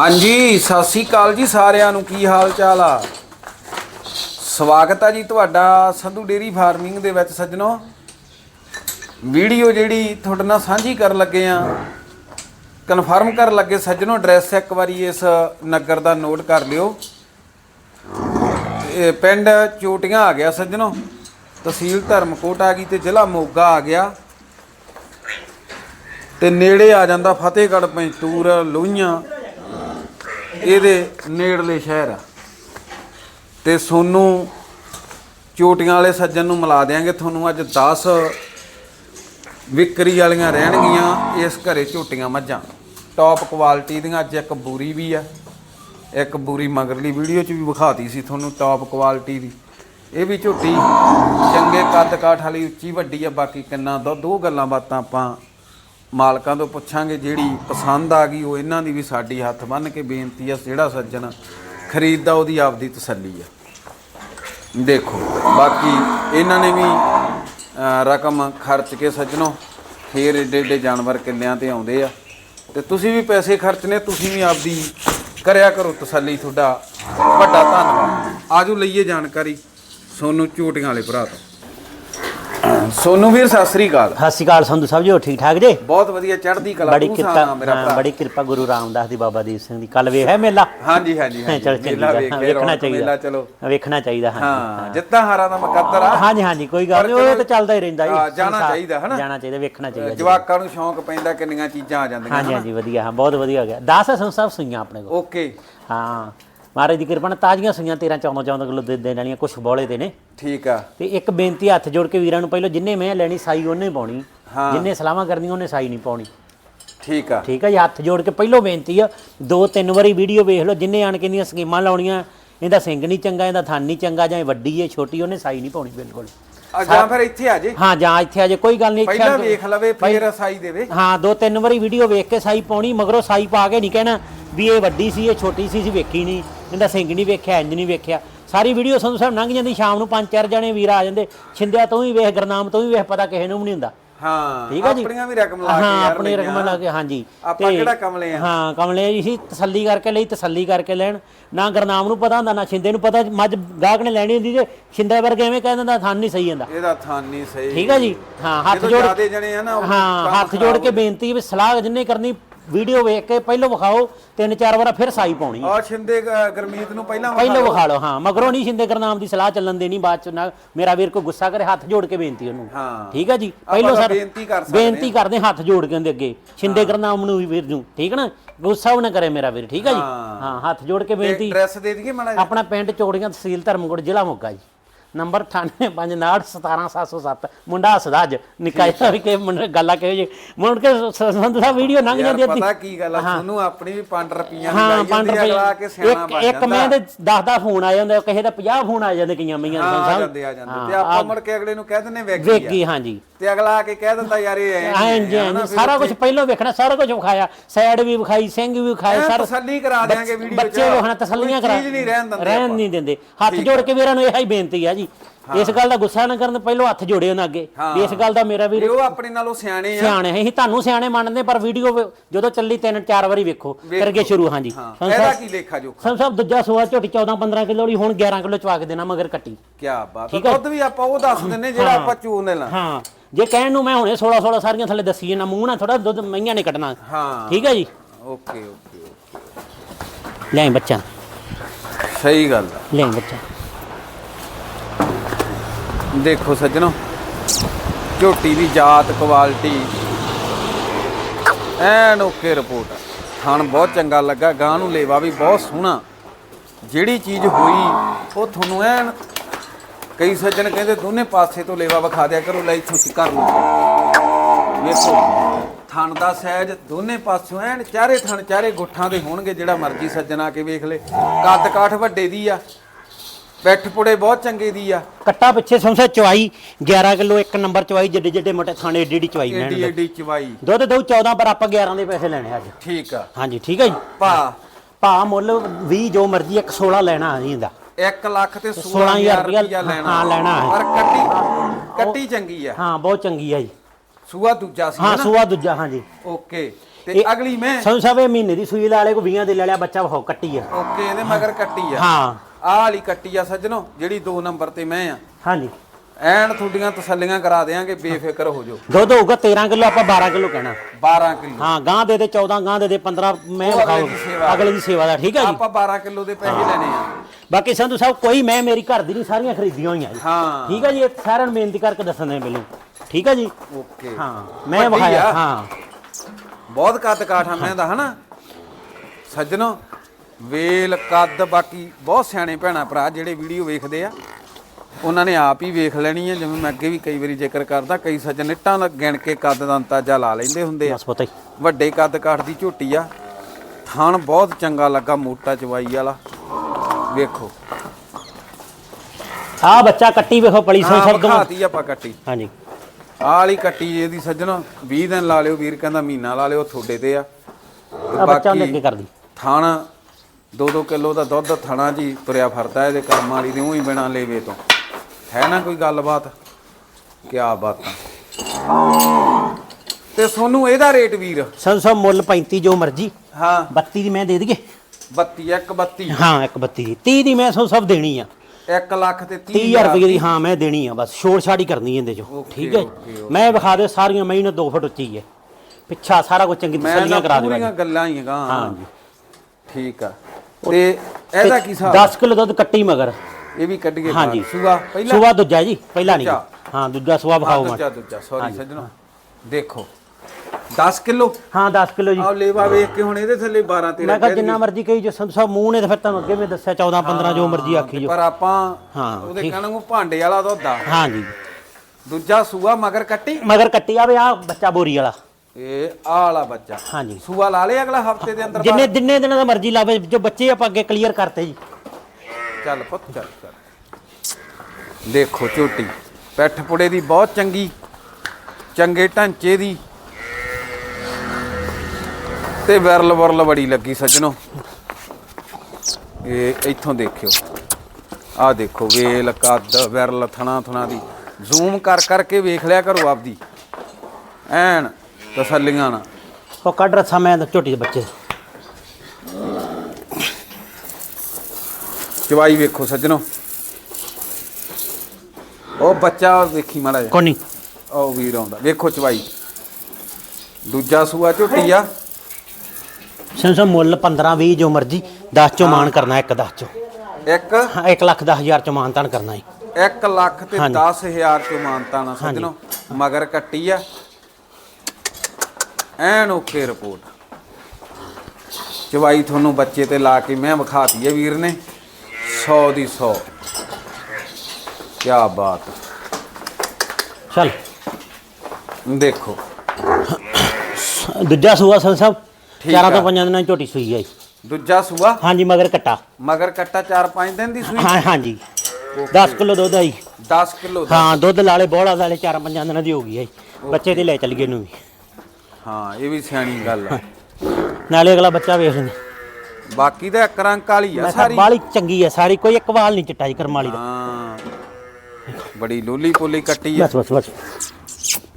ਹਾਂਜੀ, ਸਤਿ ਸ੍ਰੀ ਅਕਾਲ ਜੀ ਸਾਰਿਆਂ ਨੂੰ। ਕੀ ਹਾਲ ਚਾਲ ਆ? ਸਵਾਗਤ ਆ ਜੀ ਤੁਹਾਡਾ ਸੰਧੂ ਡੇਰੀ ਫਾਰਮਿੰਗ ਦੇ ਵਿੱਚ ਸੱਜਣੋ। ਵੀਡੀਓ ਜਿਹੜੀ ਤੁਹਾਡੇ ਨਾਲ ਸਾਂਝੀ ਕਰਨ ਲੱਗੇ ਆ। ਕਨਫਰਮ ਕਰਨ ਲੱਗੇ ਸੱਜਣੋ, ਐਡਰੈਸ ਇੱਕ ਵਾਰੀ ਇਸ ਨਗਰ ਦਾ ਨੋਟ ਕਰ ਲਿਓ। ਇਹ ਪਿੰਡ ਚੋਟੀਆਂ ਆ ਗਿਆ ਸੱਜਣੋ। ਤਹਿਸੀਲ ਧਰਮਕੋਟ ਆ ਗਈ ਤੇ ਜ਼ਿਲ੍ਹਾ ਮੋਗਾ ਆ ਗਿਆ। ਤੇ ਨੇੜੇ ਆ ਜਾਂਦਾ ਫਤਿਹਗੜ੍ਹ ਪੈਂਤੂਰ ਲੋਹੀਆਂ। ਇਹਦੇ ਨੇੜਲੇ ਸ਼ਹਿਰ ਆ। ਤੇ ਸੋਨੂੰ ਚੋਟੀਆਂ ਵਾਲੇ ਸੱਜਣ ਨੂੰ ਮਿਲਾ ਦਿਆਂਗੇ। ਤੁਹਾਨੂੰ ਅੱਜ 10 ਵਿਕਰੀ ਵਾਲੀਆਂ ਰਹਿਣਗੀਆਂ ਇਸ ਘਰੇ ਝੋਟੀਆਂ ਮੱਝਾਂ। ਟੌਪ ਕੁਆਲਿਟੀ ਦੀਆਂ ਅੱਜ ਇੱਕ ਬੂਰੀ ਵੀ ਆ। ਇੱਕ ਬੂਰੀ ਮਗਰਲੀ ਵੀਡੀਓ 'ਚ ਵੀ ਵਿਖਾਤੀ ਸੀ ਤੁਹਾਨੂੰ ਟੌਪ ਕੁਆਲਿਟੀ ਦੀ। ਇਹ ਵੀ ਝੋਟੀ ਚੰਗੇ ਕੱਦ ਕਾਠ ਵਾਲੀ, ਉੱਚੀ ਵੱਡੀ ਆ। ਬਾਕੀ ਕਿੰਨਾ ਦੁੱਧ, ਉਹ ਗੱਲਾਂ ਬਾਤਾਂ ਆਪਾਂ ਮਾਲਕਾਂ ਤੋਂ ਪੁੱਛਾਂਗੇ ਜਿਹੜੀ ਪਸੰਦ ਆ ਗਈ, ਉਹ ਇਹਨਾਂ ਦੀ ਵੀ ਸਾਡੀ ਹੱਥ ਬੰਨ ਕੇ ਬੇਨਤੀ ਆ, ਜਿਹੜਾ ਸੱਜਣ ਖਰੀਦਦਾ, ਉਹਦੀ ਆਪਦੀ ਤਸੱਲੀ ਆ। ਦੇਖੋ, ਬਾਕੀ ਇਹਨਾਂ ਨੇ ਵੀ ਰਕਮ ਖਰਚ ਕੇ ਸੱਜਣੋ, ਫੇਰ ਏਡੇ ਏਡੇ ਜਾਨਵਰ ਕਿੱਲਿਆਂ ਤੇ ਆਉਂਦੇ ਆ। ਤੇ ਤੁਸੀਂ ਵੀ ਪੈਸੇ ਖਰਚਨੇ ਤੁਸੀਂ ਵੀ ਆਪਦੀ ਕਰਿਆ ਕਰੋ ਤਸੱਲੀ, ਤੁਹਾਡਾ ਵੱਡਾ ਧੰਨਵਾਦ। ਆਜੋ ਲਈਏ ਜਾਣਕਾਰੀ ਸੋਨੂੰ ਝੂਟੀਆਂ ਵਾਲੇ ਭਰਾ ਤੋਂ। ਸੋਨੂੰ ਵੀਰ ਸਤਿ ਸ੍ਰੀ ਅਕਾਲ। ਸਤਿ ਸ਼੍ਰੀ ਅਕਾਲ ਸੰਧੂ ਸਾਹਿਬ ਜੀ ਹੋਰ ਠੀਕ ਠਾਕ ਜੀ? ਬਹੁਤ ਵਧੀਆ ਚੜ੍ਹਦੀ ਕਲਾ ਬੜੀ ਤੂੰ ਕਿਰਪਾ ਮੇਰਾ ਹਾਂ, ਭਰਾ। ਬੜੀ ਕਿਰਪਾ ਗੁਰੂ ਰਾਮਦਾਸ ਦੀ ਬਾਬਾ ਦੀਪ ਸਿੰਘ ਦੀ। ਕੱਲ ਵੇਖ ਹੈ ਮੇਲਾ? ਹਾਂਜੀ ਹਾਂਜੀ ਹਾਂਜੀ ਚਲ ਮੇਲਾ ਚੰਗੀ ਵੇਖੇ, ਵੇਖਣਾ ਰੌਣਕ ਮੇਲਾ ਚਾਹੀਦਾ ਚਲੋ ਵੇਖਣਾ ਚਾਹੀਦਾ ਹਾਂ ਹਾਂ ਜਿੱਤਾਂ ਹਾਰਾਂ ਦਾ ਮੁਕੱਦਰ ਆ। ਹਾਂਜੀ ਹਾਂਜੀ ਕੋਈ ਗੱਲ ਨਹੀਂ ਉਹ ਤਾਂ ਚੱਲਦਾ ਹੀ ਰਹਿੰਦਾ ਹਾਂ, ਜੀ ਜਾਣਾ ਸੰਸਾਰ- ਚਾਹੀਦਾ, ਹਨਾ? ਜਾਣਾ ਚਾਹੀਦਾ ਵੇਖਣਾ ਚਾਹੀਦਾ ਜੀ। ਜਵਾਕਾਂ ਨੂੰ ਸ਼ੌਂਕ ਪੈਂਦਾ ਕਿੰਨੀਆਂ ਚੀਜ਼ਾਂ ਆ ਜਾਂਦੀਆਂ ਹਾਂਜੀ ਹਾਂਜੀ ਵਧੀਆ ਹਾਂ ਬਹੁਤ ਵਧੀਆ ਹੋ ਗਿਆ। 10 ਸੰਧੂ ਸਾਹਿਬ ਸੁਈਆਂ ਆਪਣੇ ਕੋਲ। ਓਕੇ। ਹਾਂ। ਮਹਾਰਾਜ ਦੀ ਕਿਰਪਾ ਨਾਲ ਤਾਜ਼ੀਆਂ ਸੁਈਆਂ 13 14 14 ਕਿਲੋ ਦੇ ਦੇਣ ਵਾਲੀਆਂ ਕੁਝ ਬੋਲੇ ਤੇ ਨੇ। ਠੀਕ ਆ। ਤੇ ਇੱਕ ਬੇਨਤੀ ਹੱਥ ਜੋੜ ਕੇ ਵੀਰਾਂ ਨੂੰ ਪਹਿਲਾਂ ਜਿੰਨੇ ਮੈਂ ਲੈਣੀ ਸਾਈ ਉਹਨੇ ਹੀ ਪਾਉਣੀ। ਹਾਂ। ਜਿੰਨੇ ਸਲਾਮਾਂ ਕਰਨੀਆਂ ਉਹਨੇ ਸਾਈ ਨਹੀਂ ਪਾਉਣੀ। ਠੀਕ ਆ। ਠੀਕ ਹੈ ਜੀ ਹੱਥ ਜੋੜ ਕੇ ਪਹਿਲੋਂ ਬੇਨਤੀ ਆ ਦੋ ਤਿੰਨ ਵਾਰੀ ਵੀਡੀਓ ਵੇਖ ਲਓ ਜਿੰਨੇ ਆਣ ਕੇ ਦੀਆਂ ਸਕੀਮਾਂ ਲਾਉਣੀਆਂ ਇਹਦਾ ਸਿੰਘ ਨਹੀਂ ਚੰਗਾ ਇਹਦਾ ਥਣ ਨਹੀਂ ਚੰਗਾ ਜਾਂ ਇਹ ਵੱਡੀ ਹੈ ਛੋਟੀ ਉਹਨੇ ਸਾਈ ਨਹੀਂ ਪਾਉਣੀ ਬਿਲਕੁਲ। ਆ ਜਾਂ ਫਿਰ ਇੱਥੇ ਆ ਜੇ। ਹਾਂ ਜਾਂ ਇੱਥੇ ਆ ਜੇ ਕੋਈ ਗੱਲ ਨਹੀਂ ਇੱਥੇ ਪਹਿਲਾਂ ਵੇਖ ਲਵੇ ਫੇਰ ਅਸਾਈ ਦੇਵੇ। ਹਾਂ ਦੋ ਤਿੰਨ ਵਾਰੀ ਵੀਡੀਓ ਵੇਖ ਕੇ ਸਾਈ ਪਾਉਣੀ ਮਗਰੋਂ ਸਾਈ ਪਾ ਕੇ ਨਹੀਂ ਕਹਿਣਾ ਵੀ ਇਹ ਵੱਡੀ ਸੀ ਇਹ ਛੋਟੀ ਸੀ ਸੀ ਵੇਖੀ ਨਹੀਂ। ਇਹਦਾ ਸਿੰਘ ਨਹੀਂ ਵੇਖਿਆ ਇੰਜ ਨਹੀਂ ਵੇਖਿਆ। ਸਾਰੀ ਵੀਡੀਓ ਸੰਧੂ ਸਾਹਿਬ ਲੰਘ ਜਾਂਦੀ ਸ਼ਾਮ ਨੂੰ ਪੰਜ ਚਾਰ ਜਣੇ ਵੀਰ ਆ ਜਾਂਦੇ। ਛਿੰਦਿਆ ਤੋਂ ਵੀ ਵੇਖ ਗਰਨਾਮ ਤੋਂ ਵੀ ਵੇਖ ਪਤਾ ਕਿਸੇ ਨੂੰ ਵੀ ਨਹੀਂ ਹੁੰਦਾ। ਹਾਂ ਠੀਕ ਹੈ ਜੀ? ਆਪਣੀਆਂ ਵੀ ਰਕਮ ਲਾ ਕੇ ਹਾਂ ਆਪਣੀ। ਰਕਮ ਲਾ ਕੇ ਹਾਂਜੀ। ਆਪਾਂ ਤੇ- ਕਿਹੜਾ ਕਮਲੇ ਆ? ਹਾਂ ਕਮਲੇ ਜੀ ਸੀ ਤਸੱਲੀ ਕਰਕੇ ਲਈ ਤਸੱਲੀ ਕਰਕੇ ਲੈਣ। ਨਾ ਗਰਨਾਮ ਨੂੰ ਪਤਾ ਹੁੰਦਾ ਨਾ ਛਿੰਦੇ ਨੂੰ ਪਤਾ ਮੱਝ ਗਾਹਕ ਨੇ ਲੈਣੀ ਹੁੰਦੀ ਜੇ ਛਿੰਦੇ ਵਰਗੇ ਐਵੇਂ ਕਹਿ ਦਿੰਦਾ ਥਾਨ ਨਹੀਂ ਸਹੀ ਜਾਂਦਾ। ਇਹਦਾ ਥਾਨ ਨਹੀਂ ਸਹੀ। ਠੀਕ ਹੈ ਜੀ? ਹਾਂ ਹੱਥ ਜੋੜ ਜ਼ਿਆਦੇ ਜਣੇ ਆ ਨਾ ਉਹ ਹਾਂ ਹੱਥ ਜੋੜ ਕੇ ਬੇਨਤੀ ਵੀ ਸਲਾਹ ਜਿੰਨੇ ਕਰਨੀ ਵੀਡੀਓ ਵੇਖ ਕੇ ਪਹਿਲੋਂ ਵਿਖਾਓ ਤਿੰਨ ਚਾਰ ਵਾਰ ਫਿਰ ਸਾਈ ਪਾਉਣੀ ਆ ਛਿੰਦੇ ਗ- ਗਰਮੀਤ ਨੂੰ ਪਹਿਲਾਂ ਪਹਿਲੋਂ। ਵਿਖਾ ਲਓ ਹਾਂ ਮਗਰੋਂ ਨਹੀਂ ਛਿੰਦੇ ਗਰਨਾਮ ਦੀ ਸਲਾਹ ਚੱਲਣ ਦੇਣੀ ਬਾਅਦ ਚ ਨਾ ਮੇਰਾ ਵੀਰ ਕੋ ਗੁੱਸਾ ਕਰੇ ਹੱਥ ਜੋੜ ਕੇ ਬੇਨਤੀ ਉਹਨੂੰ। ਹਾਂ। ਠੀਕ ਹੈ ਜੀ? ਪਹਿਲੋਂ ਤਾਂ ਸਰ ਬੇਨਤੀ ਕਰ ਸਕਦੇ ਬੇਨਤੀ ਕਰਦੇ ਹੱਥ ਜੋੜ ਕੇ ਉਹਦੇ ਅੱਗੇ। ਛਿੰਦੇ ਗਰਨਾਮ ਨੂੰ ਵੀ ਵੀਰ ਨੂੰ। ਠੀਕ ਹੈ ਨਾ? ਗੁੱਸਾ ਉਹ ਨਾ ਕਰੇ ਮੇਰਾ ਵੀਰ ਠੀਕ ਹੈ ਜੀ? ਹਾਂ। ਹਾਂ ਹੱਥ ਜੋੜ ਕੇ ਬੇਨਤੀ। ਐਡਰੈਸ ਦੇ ਦਈਏ ਮਾੜਾ ਜਿਹਾ? ਆਪਣਾ ਪਿੰਡ ਚੋੜੀਆਂ ਤਹਿਸੀਲ ਧਰਮਕੋਟ ਜ਼ਿਲ੍ਹਾ ਮੋਗਾ ਜੀ। ਨੰਬਰ 9859177707 ਮੁੰਡਾ ਹੱਸਦਾ ਅੱਜ। ਨਿੱਕਾ ਜਿਹਾ ਵੀ ਕਿ ਮੁੰਡੇ ਗੱਲਾਂ ਕਿਹੋ ਜਿਹੇ ਮੁੰਡ ਕੇ ਸ- ਸੰਧੂ ਸਾਹਿਬ ਵੀਡੀਓ ਲੰਘ ਜਾਂਦੀ ਅੱਧੀ। ਪਤਾ ਕੀ ਗੱਲ ਆ ਤੁਹਾਨੂੰ ਆਪਣੀ ਵੀ 5 ਰੁਪਈਆਂ ਦੀ ਹਾਂ ਲਾਈ 5 ਜਾਂਦੀ ਅਗਲਾ ਕੇ ਸਿਆਣਾ ਇੱਕ ਮੈਂ ਦੇ 10 10 ਫੋਨ ਆ ਜਾਂਦੇ ਕਿਸੇ ਦਾ 50 ਫੋਨ ਆ ਜਾਂਦੇ ਕਈਆਂ ਮਈਆਂ ਹਾਂ, ਸੰਧੂ ਆ ਸਾਹਿਬ ਜਾਂਦੇ ਆ ਜਾਂਦੇ। ਤੇ ਆਪਾਂ ਮੁੜ ਕੇ ਅਗਲੇ ਨੂੰ ਕਹਿ ਦਿੰਨੇ ਵੇਖੀ ਵੇਗੀ ਹਾਂਜੀ। ਤੇ ਅਗਲਾ ਆ ਕੇ ਕਹਿ ਦਿੰਦਾ ਯਾਰ ਇਹ ਐਂ ਹਾਂ ਜੀ ਹੈ, ਹਾਂ ਜੀ, ਸਾਰਾ ਕੁਝ ਪਹਿਲਾਂ ਵੇਖਣਾ ਸਾਰਾ ਕੁਝ ਵਿਖਾਇਆ। ਸਾਈਡ ਵੀ ਵਿਖਾਈ ਸਿੰਘ ਵੀ ਵਿਖਾਏ ਐਂ ਸਾਰਾ ਤਸੱਲੀ ਕਰਾ ਦਿਆਂਗੇ ਵੀਡੀਓ 'ਚ ਬੱਚੇ ਵੇਖਣਾ ਤਸੱਲੀਆਂ ਕੋਈ ਕਰਾ ਚੀਜ਼ ਨਹੀਂ ਰਹਿਣ ਦਿੰਦੇ ਰਹਿਣ ਆਪਾਂ। ਨਹੀਂ ਦਿੰਦੇ। ਹੱਥ ਜੋੜ ਕੇ ਵੀਰਾਂ ਨੂੰ ਇਹ ਹੀ ਬੇਨਤੀ ਆ ਜੀ। ਇਸ ਗੱਲ ਦਾ ਗੁੱਸਾ ਨਾ ਕਰਨ ਪਹਿਲਾਂ ਹੱਥ ਜੋੜੇ ਉਹਨਾਂ ਅੱਗੇ। ਵੀ ਇਸ ਗੱਲ ਦਾ ਮੇਰਾ ਵੀਰ ਵੀ ਉਹ ਆਪਣੇ ਨਾਲੋਂ ਸਿਆਣੇ ਆ। ਸਿਆਣੇ ਅਸੀਂ ਤੁਹਾਨੂੰ ਸਿਆਣੇ ਮੰਨਦੇ ਪਰ ਵੀਡੀਓ ਜਦੋਂ ਚੱਲੀ ਤਿੰਨ ਚਾਰ ਵਾਰੀ ਵੇਖੋ ਅੱਗੇ ਸ਼ੁਰੂ ਹਾਂਜੀ। ਹਾਂ। ਇਹਦਾ ਕੀ ਲੇਖਾ ਜੋ ਸੰਤ ਸਾਹਿਬ ਦੂਜਾ ਸੂਆ ਝੋਟੀ 14 15 ਕਿਲੋ ਵਾਲੀ ਹੁਣ 11 ਕਿਲੋ ਚਵਾ ਕੇ ਦੇਣਾ ਮਗਰ ਕੱਟੀ। ਕੀ ਬਾਤ ਆ। ਦੁੱਧ ਵੀ ਆਪਾਂ ਉਹ ਦੱਸ ਦਿੰਨੇ ਜਿਹੜਾ ਆਪਾਂ ਚੂਨ ਲੈਣਾ ਹਾਂ। ਜੇ ਕਹਿਣ ਨੂੰ ਮੈਂ ਹੁਣੇ 16 16 ਸਾਰੀਆਂ ਥੱਲੇ ਦੱਸੀ ਜਨਾ ਮੂੰਹ ਨਾਲ ਥੋੜਾ ਦੁੱਧ ਮਈਆਂ ਨੇ ਕੱਢਣਾ। ਹਾਂ। ਠੀਕ ਹੈ ਜੀ? ਓਕੇ ਓਕੇ ਲੈ ਬੱਚਾ। ਸਹੀ ਗੱਲ ਲੈ ਬੱਚਾ। ਦੇਖੋ ਸੱਜਣੋ, ਝੋਟੀ ਦੀ ਜਾਤ, ਕੁਆਲਿਟੀ। ਐਨ ਓਕੇ ਰਿਪੋਰਟ ਥਣ ਬਹੁਤ ਚੰਗਾ ਲੱਗਾ, ਗਾਂ ਨੂੰ ਲੇਵਾ ਵੀ ਬਹੁਤ ਸੋਹਣਾ। ਜਿਹੜੀ ਚੀਜ਼ ਹੋਈ, ਉਹ ਤੁਹਾਨੂੰ ਐਨ ਕਈ ਸੱਜਣ ਕਹਿੰਦੇ, ਦੋਨੇ ਪਾਸੇ ਤੋਂ ਲੇਵਾ ਵਿਖਾ ਦਿਆ ਕਰੋ, ਲੈ ਇੱਥੋਂ ਚ ਕਰ ਲਓ ਵੇਖੋ ਥਣ ਦਾ ਸਹਿਜ ਦੋਨੇ ਪਾਸਿਓਂ ਐਨ ਚਾਰੇ ਥਣ ਚਾਰੇ ਗੁੱਠਾਂ ਦੇ ਹੋਣਗੇ, ਜਿਹੜਾ ਮਰਜ਼ੀ ਸੱਜਣ ਆ ਕੇ ਵੇਖ ਲੇ। ਕੱਦ ਕਾਠ ਵੱਡੇ ਦੀ ਆ। ਪਿੱਠ ਪੁੜੇ ਬਹੁਤ ਚੰਗੇ ਦੀ ਆ। ਕੱਟਾ ਪਿੱਛੇ ਸੰਸਾ ਚਵਾਈ 11 ਕਿਲੋ ਇੱਕ ਨੰਬਰ ਚਵਾਈ ਜਿੱਡੇ ਜਿੱਡੇ ਮੋਟੇ ਥਾਣੇ ਏਡੀ ਏਡੀ ਚਵਾਈ ਏਡੀ ਲੈਣ ਏਡੀ ਚਵਾਈ। ਦੁੱਧ ਦਊ 14 ਪਰ ਆਪਾਂ 11 ਦੇ ਪੈਸੇ ਲੈਣੇ ਅੱਜ। ਠੀਕ ਆ। ਹਾਂਜੀ ਠੀਕ ਹੈ ਜੀ। ਭਾ। ਭਾ ਮੁੱਲ 20 ਜੋ ਮਰਜ਼ੀ ਇੱਕ 16 ਲੈਣਾ ਆ ਇਹਦਾ। 1 ਲੱਖ ਤੇ 16,000 16000 ਰੁਪਇਆ ਲੈਣਾ। ਹਾਂ, ਲੈਣਾ ਹੈ। ਪਰ ਕੱਟੀ ਕੱਟੀ ਚੰਗੀ ਆ। ਹਾਂ ਬਹੁਤ ਚੰਗੀ ਆ ਜੀ। ਸੂਆ ਦੂਜਾ ਸੀ ਹਾਂ ਸੂਆ ਦੂਜਾ ਹਾਂਜੀ। ਓਕੇ। ਤੇ ਅਗਲੀ ਮੈਂ? ਇਹ ਮਹੀਨੇ ਦੀ ਸੂਈ ਲਾ ਲੇ ਕੋ 20 ਦੇ ਲੈ ਲਿਆ ਬੱਚਾ ਬਹੁਤ ਕੱਟੀ ਆ। ਓਕੇ ਇਹਦੇ ਮਗਰ ਕੱਟੀ ਆ। ਹਾਂ। ਆਹ ਵਾਲੀ ਕੱਟੀ ਆ ਸੱਜਣੋ ਜਿਹੜੀ 2 ਨੰਬਰ ਤੇ ਮੈਂ ਆ। ਹਾਂਜੀ। ਐਨ ਤੁਹਾਡੀਆਂ ਤਸੱਲੀਆਂ ਕਰਾ ਦੇਾਂਗੇ ਬੇਫਿਕਰ ਹੋ ਜਾਓ। ਦੁੱਧ ਹੋਊਗਾ 13 ਕਿਲੋ ਆਪਾਂ 12 ਕਿਲੋ ਕਹਿਣਾ। 12 ਕਿਲੋ। ਹਾਂ ਗਾਂ ਦੇ ਦੇ 14 ਗਾਂ ਦੇ ਦੇ 15 ਮੈਂ ਵਿਖਾਓ। ਦੀ ਸੇਵਾ। ਅਗਲੇ ਦੀ ਸੇਵਾ ਦਾ ਠੀਕ ਹੈ ਜੀ? ਆਪਾਂ 12 ਕਿਲੋ ਦੇ ਪੈਸੇ ਲੈਣੇ ਆ। ਬਾਕੀ ਸੰਧੂ ਸਾਹਿਬ ਕੋਈ ਮੈਂ ਮੇਰੀ ਘਰ ਦੀ ਨਹੀਂ ਸਾਰੀਆਂ ਖਰੀਦੀਆਂ ਹੋਈਆਂ ਜੀ। ਹਾਂ। ਠੀਕ ਹੈ ਜੀ ਇਹ ਸਾਰਿਆਂ ਨੂੰ ਬੇਨਤੀ ਕਰਕੇ ਦੱਸਣ ਦੇ ਮੈਨੂੰ। ਠੀਕ ਹੈ ਜੀ? ਓਕੇ। ਹਾਂ ਮੈਂ ਵਿਖਾਇਆ। ਹਾਂ। ਬਹੁਤ ਕੱਦ ਕਾਠਾ ਮੈਂ ਦਾ ਹਨਾ? ਸੱਜਣੋ ਵੇਲ ਕੱਦ ਬਾਕੀ ਬਹੁਤ ਸਿਆਣੇ ਭੈਣਾ ਭਰਾ ਜਿਹੜੇ ਵੀਡੀਓ ਵੇਖਦੇ ਆ ਉਹਨਾਂ ਨੇ ਆਪ ਹੀ ਵੇਖ ਲੈਣੀ ਹੈ ਜਿਵੇਂ ਮੈਂ ਅੱਗੇ ਵੀ ਕਈ ਵਾਰੀ ਜ਼ਿਕਰ ਕਰਦਾ ਕਈ ਸੱਜਣ ਇੱਟਾਂ ਦਾ ਗਿਣ ਕੇ ਕੱਦ ਦਾ ਅੰਦਾਜ਼ਾ ਲਾ ਲੈਂਦੇ ਹੁੰਦੇ ਆ। ਬਸ ਪਤਾ ਹੀ। ਵੱਡੇ ਕੱਦ ਕਾਠ ਦੀ ਝੋਟੀ ਆ ਥਣ ਬਹੁਤ ਚੰਗਾ ਲੱਗਾ ਮੋਟਾ ਚਵਾਈ ਵਾਲਾ। ਵੇਖੋ। ਆ ਬੱਚਾ ਕੱਟੀ ਵੇਖੋ ਪਲੀ ਸੋ ਹਾਂ ਸਰ ਦੋ ਵਿਖਾਤੀ ਆਪਾਂ ਕੱਟੀ। ਹਾਂਜੀ। ਆਹ ਵਾਲੀ ਕੱਟੀ ਇਹਦੀ ਸੱਜਣੋ 20 ਦਿਨ ਲਾ ਲਿਓ ਵੀਰ ਕਹਿੰਦਾ ਮਹੀਨਾ ਲਾ ਲਿਓ ਤੁਹਾਡੇ ਤੇ ਆ। ਤੇ ਆ ਬੱਚਾ ਉਹਨੇ ਬਾਕੀ ਅੱਗੇ ਕਰਦੀ ਥਣ 2-2 ਕਿਲੋ ਦਾ ਦੁੱਧ ਥਣਾ ਜੀ ਤੁਰਿਆ ਫਿਰਦਾ ਇਹਦੇ ਕਰਮ ਵਾਲੀ ਦੇ ਉਹੀ ਬਿਨਾ ਲੇਵੇ ਤੋਂ। ਹੈ ਨਾ ਕੋਈ ਗੱਲਬਾਤ? ਕਿਆ ਬਾਤਾਂ ਤੇ ਸੋਨੂੰ ਇਹਦਾ ਰੇਟ ਵੀਰ? ਸਾਹਿਬ ਮੁੱਲ 35 ਜੋ ਮਰਜ਼ੀ। ਹਾਂ। 32 ਦੀ ਮੈਂ ਦੇ ਦਈਏ? 32 1 32 ਹਾਂ ਇੱਕ 32 ਦੀ। 30 ਦੀ ਮੈਂ ਸੰਧੂ ਸਾਹਿਬ ਦੇਣੀ ਆ। 1 ਲੱਖ ਤੇ 30 30000 ਰੁਪਏ ਦੀ ਹਾਂ ਮੈਂ ਦੇਣੀ ਆ ਬਸ। ਛੋੜ ਛਾੜੀ ਕਰਨੀ ਇਹਦੇ ਚੋਂ। ਠੀਕ ਹੈ। ਮੈਂ ਵਿਖਾ ਦੇ ਸਾਰੀਆਂ ਮੈਂ 2 ਫੁੱਟ ਉੱਚੀ ਹੈ ਪਿੱਛਾ ਸਾਰਾ ਕੁਝ ਚੰਗੀ ਮੈਂ ਤਸੱਲੀਆਂ ਕਰਾ ਪੂਰੀਆਂ ਦੇਵਾਂਗੇ ਗੱਲਾਂ ਹੀ ਹੈਗਾ ਹਾਂ ਠੀਕ ਆ। ਤੇ ਇਹਦਾ ਕੀ ਹਿਸਾਬ? 10 ਕਿਲੋ ਦੁੱਧ ਕੱਟੀ ਮਗਰ। ਇਹ ਵੀ ਕੱਢ ਗਏ ਹਾਂਜੀ। ਸੂਆ ਪਹਿਲਾਂ? ਸੁਆ ਦੂਜਾ ਜੀ ਪਹਿਲਾ ਨਹੀਂ। ਦੂਜਾ। ਹਾਂ ਦੂਜਾ ਹਾਂ, ਵਿਖਾਓ ਦੂਜਾ ਮੈਂ ਦੂਜਾ ਸੌਰੀ ਸੱਜਣੋ। ਦੇਖੋ 10 ਕਿਲੋ? ਹਾਂ 10 ਕਿਲੋ ਜੀ। ਆਹ ਲੇਵਾ ਵੇਖ ਕੇ ਹੁਣ ਇਹਦੇ ਥੱਲੇ 12 13 ਮੈਂ ਕਿਹਾ ਜਿੰਨਾ ਮਰਜ਼ੀ ਕਹੀ ਜੋ ਸੰਧੂ ਸਾਹਿਬ ਮੂੰਹ ਨੇ ਤਾਂ ਫਿਰ ਤੁਹਾਨੂੰ ਅੱਗੇ ਵੀ ਦੱਸਿਆ 14 15 ਜੋ ਮਰਜ਼ੀ ਆਖੀ ਜੋ। ਪਰ ਆਪਾਂ ਹਾਂ, ਉਹਦੇ। ਕਹਿਣ ਨੂੰ ਭਾਂਡੇ ਵਾਲਾ ਦੁੱਧ ਆ। ਹਾਂ ਜੀ ਦੂਜਾ ਸੂਆ ਮਗਰ ਕੱਟੀ? ਮਗਰ ਕੱਟੀ ਆਵੇ ਆ ਬੱਚਾ ਬੋਰੀ ਵਾਲਾ। ਇਹ ਵਾਲਾ ਬੱਚਾ। ਹਾਂ ਜੀ ਸੂਆ ਲਾ ਲੇ ਅਗਲਾ ਹਫ਼ਤੇ ਦੇ ਅੰਦਰ ਜਿੰਨੇ ਦਿਨੇ ਦਿਨਾਂ ਦਾ ਮਰਜ਼ੀ ਲਾਵੇ ਜੋ ਬੱਚੇ ਆਪਾਂ ਅੱਗੇ ਕਲੀਅਰ ਕਰਤੇ ਜੀ। ਚੱਲ ਪੁੱਤ ਚੱਲ ਚੱਲ। ਦੇਖੋ ਝੋਟੀ ਪੈਠ ਪੁੜੇ ਦੀ ਬਹੁਤ ਚੰਗੀ ਚੰਗੇ ਢਾਂਚੇ ਦੀ। ਤੇ ਵਿਰਲ ਵਰਲ ਬੜੀ ਲੱਗੀ ਸੱਜਣੋ। ਇਹ ਇੱਥੋਂ ਦੇਖਿਓ। ਆਹ ਦੇਖੋ ਵੇਲ ਕੱਦ ਵਿਰਲ ਥਣਾ ਥਣਾ ਦੀ। ਜ਼ੂਮ ਕਰ ਕਰਕੇ ਵੇਖ ਲਿਆ ਕਰੋ ਆਪਦੀ। ਐਨ ਤਸੱਲੀਆਂ ਨਾਲ ਉਹ ਕੱਢ ਰੱਸਾ ਮੈਂ ਝੋਟੀ ਦੇ ਬੱਚੇ। ਚਵਾਈ ਵੇਖੋ ਸੱਜਣੋ। ਉਹ ਬੱਚਾ ਵੇਖੀ ਮਾੜਾ ਜਿਹਾ। ਕੋਨੀ। ਉਹ ਵੀਰ ਆਉਂਦਾ। ਵੇਖੋ ਚਵਾਈ ਦੂਜਾ ਸੂਆ ਝੋਟੀ ਆ। ਸੰਸਾ ਮੁੱਲ 15 20 ਜੋ ਮਰਜ਼ੀ 10 ਚੋਂ ਮਾਨ ਕਰਨਾ ਇੱਕ 10 ਚੋਂ। ਇੱਕ? ਹਾਂ 1 ਲੱਖ 10 ਹਜ਼ਾਰ ਚੋਂ ਮਾਨ ਤਾਨ ਕਰਨਾ ਹੈ। 1 ਲੱਖ ਤੇ ਹਾਂਜੀ। 10000 ਚੋਂ ਮਾਨਤਾ ਨਾ ਸੱਜਣੋ। ਮਗਰ ਕੱਟੀ ਆ। ਐਨ ਓਕੇ ਰਿਪੋਰਟ। ਚਵਾਈ ਤੁਹਾਨੂੰ ਬੱਚੇ ਤੇ ਲਾ ਕੇ ਮੈਂ ਵਿਖਾਤੀ ਹੈ ਵੀਰ ਨੇ। 100 ਦੀ 100 ਕੀ ਬਾਤ। ਚਲ। ਦੇਖੋ। ਦੂਜਾ ਸੂਆ ਸੰਸਾ ਸਾਹਿਬ ਠੀਕ ਚਾਰਾਂ ਤੋਂ। ਪੰਜਾਂ ਦਿਨਾਂ ਦੀ ਝੋਟੀ ਸੂਈ ਜੀ। ਦੂਜਾ ਸੂਆ? ਹਾਂਜੀ ਮਗਰ ਕੱਟਾ। ਮਗਰ ਕੱਟਾ 4-5 ਦਿਨ ਦੀ ਸੂਈ? ਹਾਂ ਹਾਂਜੀ। 10 ਕਿਲੋ ਦੁੱਧ ਆਈ। 10 ਕਿਲੋ ਦਾ ਹਾਂ ਦੁੱਧ ਲਾਲੇ ਬੋਲਾ ਵਾਲੇ ਚਾਰਾਂ ਪੰਜਾਂ ਦਿਨਾਂ ਦੀ ਹੋ ਗਈ ਜੀ। ਬੱਚੇ ਦੀ ਲੈ ਚੱਲ ਗਏ ਨੂੰ ਵੀ। ਹਾਂ ਇਹ ਵੀ ਸਿਆਣੀ ਗੱਲ ਆ। ਨਾਲੇ ਅਗਲਾ ਬੱਚਾ ਵੇਖ ਲੈਂਦੇ। ਬਾਕੀ ਤਾਂ ਇੱਕ ਰੰਗ ਕਾਲੀ ਆ ਮੈਂ ਕਿਹਾ ਸਾਰੀ। ਬਾਲੀ ਚੰਗੀ ਹੈ ਸਾਰੀ ਕੋਈ ਇੱਕ ਵਾਲ ਨਹੀਂ ਚਿੱਟਾ ਜੀ ਕਰਮ ਵਾਲੀ ਦਾ। ਹਾਂ ਬੜੀ ਲੋਲੀ ਪੋਲੀ ਕੱਟੀ ਆ। ਬਸ ਬਸ ਬਸ।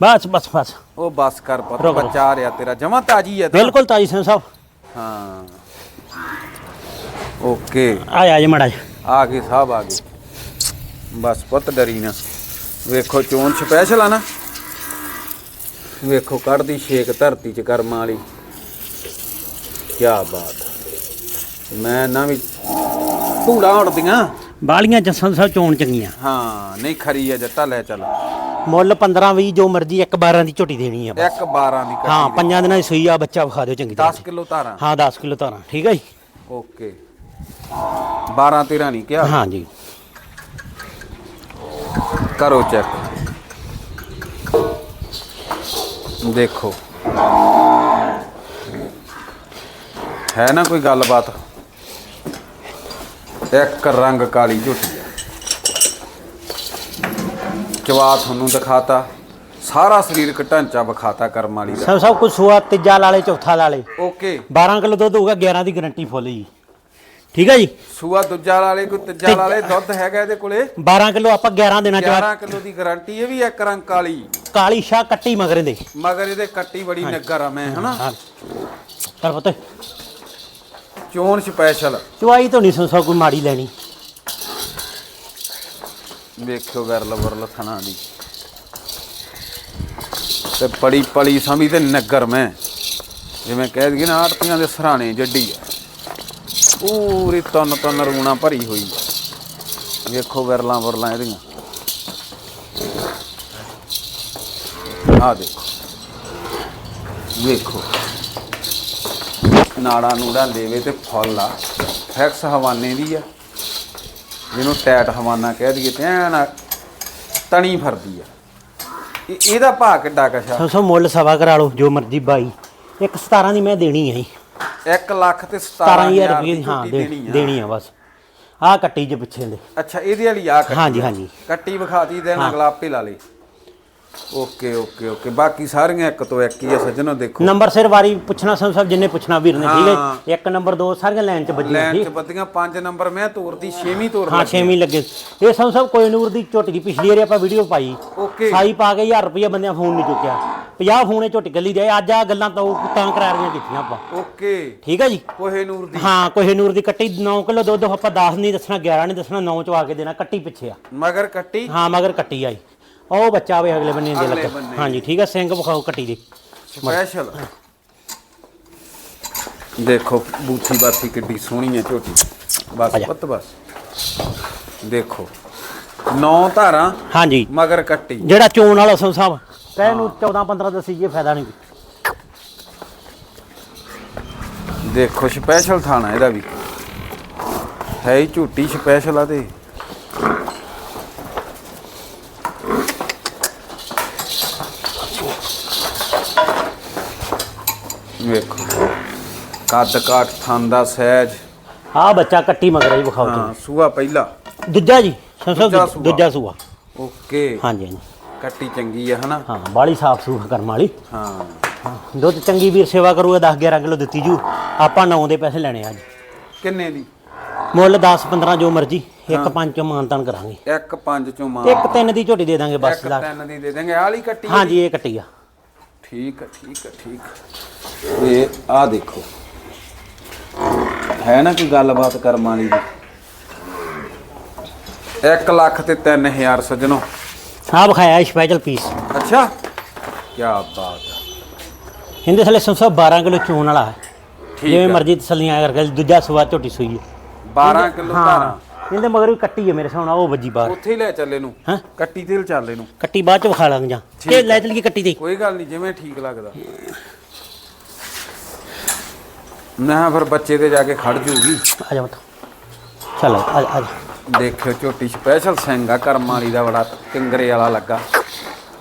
ਬਸ ਬਸ ਬਸ। ਉਹ ਬਸ ਕਰ ਪੁੱਤ ਰੁਕ। ਬੱਚਾ ਆ ਰਿਹਾ ਤੇਰਾ। ਜਮਾ ਤਾਜੀ ਆ। ਬਿਲਕੁਲ ਤਾਜੀ ਸਿੰਘ ਸਾਹਿਬ ਹਾਂ। ਓਕੇ। ਆ ਜਾ ਜੀ ਮੜਾ ਜੀ। ਆ ਗਏ ਸਾਹਿਬ ਆ ਗਏ। ਬਸ ਪੁੱਤ ਡਰੀ ਨਾ। ਵੇਖੋ ਚੋਣ ਸਪੈਸ਼ਲ ਆ ਨਾ। ਵੇਖੋ ਕੱਢਦੀ ਛੇਕ ਧਰਤੀ ਚ ਕਰਮਾਂ ਵਾਲੀ। ਕੀ ਬਾਤ। ਮੈਂ ਨਾ ਵੀ ਧੂੜਾ ਉੜਦੀਆਂ ਬਾਲੀਆਂ ਜੱਸਨ ਸਾਹਿਬ ਚੋਣ ਚੰਗੀਆਂ। ਹਾਂ ਨਹੀਂ ਖਰੀ ਆ ਜੱਟਾ ਲੈ ਚੱਲ। ਮੁੱਲ 15 20 ਜੋ ਮਰਜ਼ੀ ਇੱਕ 12 ਦੀ ਝੋਟੀ ਦੇਣੀ ਆ ਬਸ। ਇੱਕ 12 ਦੀ ਹਾਂ ਕੱਟੀ ਪੰਜਾਂ ਦਿਨਾਂ ਦੀ ਸੂਈ ਆ ਬੱਚਾ ਵਿਖਾ ਦਿਓ ਚੰਗੀ ਤਰ੍ਹਾਂ। 10 ਕਿਲੋ ਧਾਰਾਂ। ਹਾਂ 10 ਕਿਲੋ ਧਾਰਾਂ ਠੀਕ ਹੈ ਜੀ? ਓਕੇ। 12 13 ਨਹੀਂ ਕਿਹਾ? ਹਾਂ ਜੀ। ਕਰੋ ਚੈੱਕ। ਦੇਖੋ। ਹੈ ਨਾ ਕੋਈ ਗੱਲਬਾਤ? ਇੱਕ ਰੰਗ ਕਾਲੀ ਝੁੱਟੀ ਆ। ਚਵਾ ਤੁਹਾਨੂੰ ਦਿਖਾਤਾ। ਸਾਰਾ ਸਰੀਰਕ ਢਾਂਚਾ ਵਿਖਾਤਾ ਕਰਮ ਵਾਲੀ ਦਾ। ਸਭ ਸਭ ਕੁਝ ਸੂਆ ਤੀਜਾ ਲਾਲੇ ਚੌਥਾ ਲਾਲੇ ਓਕੇ। 12 ਕਿਲੋ ਦੁੱਧ ਹੋਊਗਾ 11 ਦੀ ਗਾਰੰਟੀ ਫੁੱਲ ਜੀ। ਠੀਕ ਹੈ ਜੀ? ਸੂਆ ਦੂਜਾ ਵਾਲੇ ਕੋਈ ਤੀਜਾ ਵਾਲੇ ਦੁੱਧ ਹੈਗਾ ਇਹਦੇ ਕੋਲੇ। 12 ਕਿਲੋ ਆਪਾਂ 11 ਦਿਨਾਂ ਚ 11 ਕਿਲੋ ਦੀ ਗਾਰੰਟੀ ਇਹ ਵੀ ਇੱਕ ਰੰਗ ਕਾਲੀ। ਕਾਲੀ ਸ਼ਾਹ ਕੱਟੀ ਮਗਰੇ ਦੇ ਮਗਰ ਇਹਦੇ ਕੱਟੀ ਬੜੀ ਨਗਰ ਆ ਮੈਂ ਹਨਾ? ਹਾਂ ਪਰ ਪਤਾ। ਚੋਣ ਸਪੈਸ਼ਲ ਚਵਾਈ ਤੋਂ ਨਹੀਂ ਸੰਸਾ ਕੋਈ ਮਾੜੀ ਲੈਣੀ। ਵੇਖਿਓ ਗਰ ਲਵਰ ਲਥਣਾ ਦੀ। ਤੇ ਪੜੀ ਪਲੀ ਸਮੀ ਤੇ ਨਗਰ ਮੈਂ। ਜਿਵੇਂ ਕਹਿ ਦਈਏ ਨਾ ਆੜਤੀਆਂ ਦੇ ਸਰਾਣੇ ਜੱਡੀ ਆ। ਪੂਰੀ ਤਨ ਤਨ ਰੂਣਾ ਭਰੀ ਹੋਈ ਆ। ਵੇਖੋ ਵਿਰਲਾਂ ਵਰਲਾਂ ਇਹਦੀਆਂ। ਆ ਦੇਖੋ। ਵੇਖੋ। ਨਾੜਾ ਨੂੜਾ ਦੇਵੇ ਤੇ ਫੁੱਲ ਆ। ਫੈਕਸ ਹਵਾਨੇ ਦੀ ਆ। ਜਿਹਨੂੰ ਟੈਟ ਹਵਾਨਾ ਕਹਿ ਦਈਏ, ਤੇ ਐਨ ਤਣੀ ਫਰਦੀ ਆ। ਇਹ- ਇਹਦਾ ਭਾਅ ਕਿੱਡਾ ਕਸ਼ਾ ਸੰਸਾ ਮੁੱਲ ਸਵਾ ਕਰਾ ਲਓ, ਜੋ ਮਰਜ਼ੀ ਬਾਈ। ਇੱਕ 17 ਦੀ ਮੈਂ ਦੇਣੀ ਹੈ ਜੀ। 1 ਲੱਖ ਤੇ 17000 17000 ਰੁਪਏ ਹਾਂ ਦੇਣੀ ਆ। ਦੇਣੀ ਆ ਬਸ। ਆਹ ਕੱਟੀ ਜੇ ਪਿੱਛੇ ਦੇ। ਅੱਛਾ ਇਹਦੇ ਵਾਲੀ ਆ ਕੱਟੀ ਹਾਂਜੀ ਹਾਂਜੀ। ਕੱਟੀ ਵਿਖਾਤੀ ਦੇਣ ਅਗਲਾ ਆਪੇ ਲਾ ਲੇ। Okay okay okay. ਬਾਕੀ ਸਾਰੀਆਂ ਇੱਕ ਤੋਂ ਇੱਕ ਹੀ ਆ ਸੱਜਣੋ ਦੇਖੋ। ਨੰਬਰ ਸਿਰ ਵਾਰੀ ਪੁੱਛਣਾ ਸੰਸਾ ਸਾਹਿਬ ਜਿੰਨੇ ਪੁੱਛਣਾ ਵੀਰ ਨੇ ਠੀਕ ਹਾਂ। ਇੱਕ ਨੰਬਰ ਦੋ ਸਾਰੀਆਂ ਲਾਈਨ ਚ ਲੈਣ ਠੀਕ? ਚ ਬੱਦੀਆਂ 5 ਨੰਬਰ ਮੈਂ ਤੋਰਦੀ 6ਵੀਂ ਤੋਰ ਹਾਂ ਲੱਗੀ। ਛੇਵੀਂ ਲੱਗੇ। ਇਹ ਸੰਸਾ ਸਾਹਿਬ ਕੋਈ ਨੂਰ ਦੀ ਝੋਟੀ ਦੀ ਪਿਛਲੀ ਵਾਰੀ ਆਪਾਂ ਵੀਡੀਓ ਪਾਈ। ਓਕੇ। ਸਾਈ ਪਾ ਕੇ 1000 ਰੁਪਏ ਬੰਦਿਆਂ ਫੋਨ ਨਹੀਂ ਚੁੱਕਿਆ। 50 ਫੋਨੇ ਝੋਟੀ ਗੱਲੀ ਦੇ ਅੱਜ ਆ ਗੱਲਾਂ ਤਾਂ ਉਹ ਤਾਂ ਕਰਾ ਰਹੀਆਂ ਕੀਤੀਆਂ ਆਪਾਂ। ਓਕੇ। ਠੀਕ ਹੈ ਜੀ? ਕੋਹੇ ਨੂਰ ਦੀ। ਹਾਂ ਕੋਈ ਨੂਰ ਦੀ ਕੱਟੀ 9 ਕਿਲੋ ਦੁੱਧ ਆਪਾਂ 10 ਨਹੀਂ ਦੱਸਣਾ 11 ਨਹੀਂ ਦੱਸਣਾ 9 ਚ ਆ ਕੇ ਦੇਣਾ ਕੱਟੀ ਪਿੱਛੇ ਆ। ਮਗਰ ਕੱਟੀ? ਹਾਂ ਮਗਰ ਕੱਟੀ ਆਈ ਉਹ ਬੱਚਾ ਵੇ ਅਗਲੇ ਬੰਨੇ ਦੇ ਲੱਗਾ। ਹਾਂਜੀ ਠੀਕ ਹੈ ਸਿੰਘ ਵਿਖਾਓ ਕੱਟੀ ਦੀ। ਸਪੈਸ਼ਲ ਦੇਖੋ ਬੂਥੀ ਬਾਥੀ ਕਿੱਡੀ ਸੋਹਣੀ ਹੈ ਝੋਟੀ। ਬਸ। ਪੁੱਤ ਬਸ। ਦੇਖੋ ਨੌ ਧਾਰਾਂ ਹਾਂਜੀ। ਮਗਰ ਕੱਟੀ। ਜਿਹੜਾ ਚੋਣ ਵਾਲਾ ਸੋ ਸਾਹਿਬ ਕਹਿ ਨੂੰ 14 15 ਦੱਸੀ ਜੇ ਫਾਇਦਾ ਨਹੀਂ ਦੇਖੋ ਸਪੈਸ਼ਲ ਥਾਣਾ ਇਹਦਾ ਵੀ। ਹੈ ਹੀ ਝੂਟੀ ਸਪੈਸ਼ਲ ਆ ਤੇ। ਵੇਖੋ ਕੱਦ ਕਾਠ ਥਣ ਦਾ ਸਹਿਜ। ਆ ਬੱਚਾ ਕੱਟੀ ਮਗਰ ਹੀ ਵਿਖਾਓ ਹਾਂ ਸੂਆ ਪਹਿਲਾ। ਦੂਜਾ ਜੀ ਦੂਜਾ ਦੂਜਾ- ਸੂਆ। ਦੂਜਾ ਸੂਆ। ਓਕੇ। ਹਾਂਜੀ ਹਾਂਜੀ। ਕੱਟੀ ਚੰਗੀ ਆ ਹਨਾ? ਹਾਂ ਬਾਲੀ ਸਾਫ਼ ਸੂਖ ਕਰਮ ਵਾਲੀ। ਹਾਂ। ਦੁੱਧ ਚੰਗੀ ਵੀਰ ਸੇਵਾ ਕਰੂਗਾ 10 11 ਕਿਲੋ ਦਿੱਤੀ ਜੂ। ਆਪਾਂ 9 ਦੇ ਪੈਸੇ ਲੈਣੇ ਆ ਅੱਜ। ਕਿੰਨੇ ਦੀ? ਮੁੱਲ 10 15 ਜੋ ਮਰਜ਼ੀ ਇੱਕ ਪੰਜ ਚੋਂ ਮਾਨਤਾਨ ਕਰਾਂਗੇ। ਇੱਕ ਪੰਜ ਚੋਂ ਮਾਂ ਇੱਕ ਤਿੰਨ ਦੀ ਝੋਟੀ ਦੇ ਦਾਂਗੇ ਬਸ ਇੱਕ ਦਾ ਤਿੰਨ ਦੀ ਦੇ ਦੇਂਗੇ ਆਲੀ ਕੱਟੀ ਆ? ਹਾਂਜੀ ਇਹ ਕੱਟੀ ਆ। ਠੀਕ ਹੈ ਠੀਕ ਹੈ ਠੀਕ। ਇਹ ਆ ਦੇਖੋ। ਹੈ ਨਾ ਕੋਈ ਗੱਲਬਾਤ ਕਰਮ ਵਾਲੀ ਦੀ? 1 ਲੱਖ ਤੇ 3000 ਸੱਜਣੋ। ਆ ਵਿਖਾਇਆ ਸਪੈਸ਼ਲ ਪੀਸ ਅੱਛਾ। ਕੀ ਬਾਤ ਹੈ। ਇਹਦੇ ਥੱਲੇ ਸੰਸਾ 12 ਕਿਲੋ ਚੋਣ ਵਾਲਾ ਹੈ। ਠੀਕ ਜਿਵੇਂ ਹੈ। ਮਰਜ਼ੀ ਤਸੱਲੀਆਂ ਕਰਕੇ ਦੂਜਾ ਸਵਾ ਝੋਟੀ ਸੂਈ ਹੈ। 12 ਕਿਲੋ ਧਾਰਾਂ। ਇਹਦੇ ਮਗਰ ਵੀ ਕੱਟੀ ਹੈ ਮੇਰੇ ਹਿਸਾਬ ਨਾਲ ਉਹ ਵੱਜੀ ਬਾਹਰ। ਉੱਥੇ ਹੀ ਲੈ ਚੱਲੇ ਨੂੰ ਹਾਂ? ਕੱਟੀ ਤੇਲ ਚੱਲੇ ਨੂੰ ਕੱਟੀ ਬਾਅਦ ਚ ਵਿਖਾ ਲਾਂਗੇ ਜਾਂ। ਕਿ ਲੈ ਚਲੀਏ ਕੱਟੀ ਤੇ ਕੋਈ ਗੱਲ ਨਹੀਂ ਜਿਵੇਂ ਠੀਕ ਲੱਗਦਾ। ਨਾ ਫਿਰ ਬੱਚੇ ਤੇ ਜਾ ਕੇ ਖੜ ਜੂਗੀ। ਆ ਜਾ ਬਤਾ ਚਲ ਆ ਜਾ, ਆ ਜਾ। ਦੇਖਿਓ ਝੋਟੀ ਸਪੈਸ਼ਲ ਸਿੰਗਾ ਕਰਮ ਵਾਲੀ ਦਾ ਬੜਾ ਕਿੰਗਰੇ ਵਾਲਾ ਲੱਗਾ।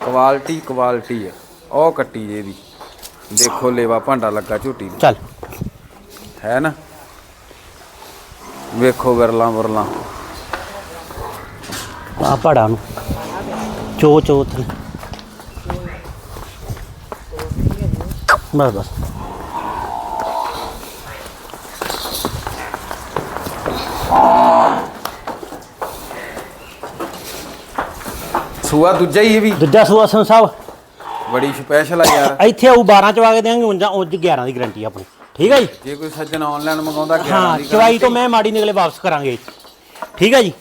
ਕੁਆਲਿਟੀ ਕੁਆਲਿਟੀ ਹੈ ਉਹ ਕੱਟੀ ਜੇ ਦੀ ਦੇਖੋ ਲੇਵਾ ਭਾਂਡਾ ਲੱਗਾ ਝੋਟੀ ਨੂੰ। ਚੱਲ। ਹੈ ਨਾ? ਵੇਖੋ ਵਿਰਲਾਂ ਵਰਲਾਂ ਆ ਪੜਾ ਨੂੰ। ਚੋ ਚੋ ਤੇ ਬਸ ਬਸ। ਸੂਆ ਦੂਜਾ ਹੀ ਇਹ ਵੀ। ਦੂਜਾ ਸੂਆ ਸੰ ਸਾਹਿਬ। ਬੜੀ ਸਪੈਸ਼ਲ ਆ ਯਾਰ। ਇੱਥੇ ਆਊ 12 ਚ ਵਾ ਕੇ ਦੇਾਂਗੇ ਉਂਝ ਉਂਝ 11 ਦੀ ਗਾਰੰਟੀ ਆਪਣੀ। ਠੀਕ ਹੈ ਜੀ? ਜੇ ਕੋਈ ਸੱਜਣ ਆਨਲਾਈਨ ਮੰਗਾਉਂਦਾ 11 ਹਾਂ ਦੀ ਚਵਾਈ ਤੋਂ ਮੈਂ ਮਾੜੀ ਨਿਕਲੇ ਵਾਪਸ ਕਰਾਂਗੇ। ਠੀਕ ਹੈ ਜੀ?